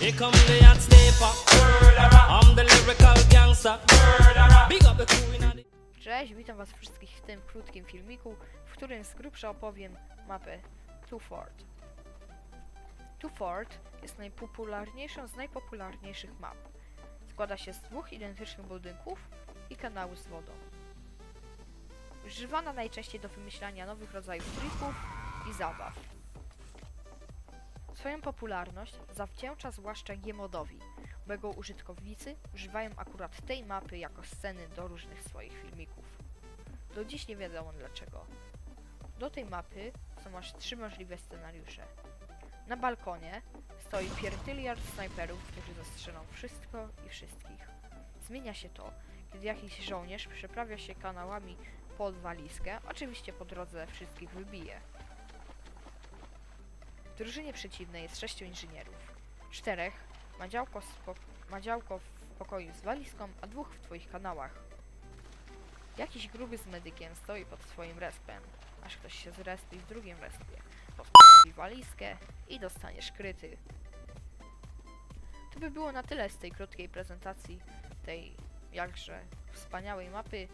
Here come the hot sniper. I'm the lyrical gangster. Big up the crew in Cześć, witam was wszystkich w tym krótkim filmiku, w którym z grubsza opowiem mapę. Two Fort jest najpopularniejszą z najpopularniejszych map. Składa się z dwóch identycznych budynków i kanału z wodą. Używana najczęściej do wymyślania nowych rodzajów trików i zabaw. Swoją popularność zawdzięcza zwłaszcza Giemodowi, bo jego użytkownicy używają akurat tej mapy jako sceny do różnych swoich filmików. Do dziś nie wiadomo dlaczego. Do tej mapy są aż trzy możliwe scenariusze. Na balkonie stoi pierdyliard snajperów, którzy zastrzelą wszystko i wszystkich. Zmienia się to, kiedy jakiś żołnierz przeprawia się kanałami pod walizkę, oczywiście po drodze wszystkich wybije. Drużynie przeciwnej jest sześciu inżynierów. Czterech ma działko, ma działko w pokoju z walizką, a dwóch w twoich kanałach. Jakiś gruby z medykiem stoi pod twoim respem, aż ktoś się zrespi w drugim respie. Podpi walizkę i dostaniesz kryty. To by było na tyle z tej krótkiej prezentacji tej jakże wspaniałej mapy.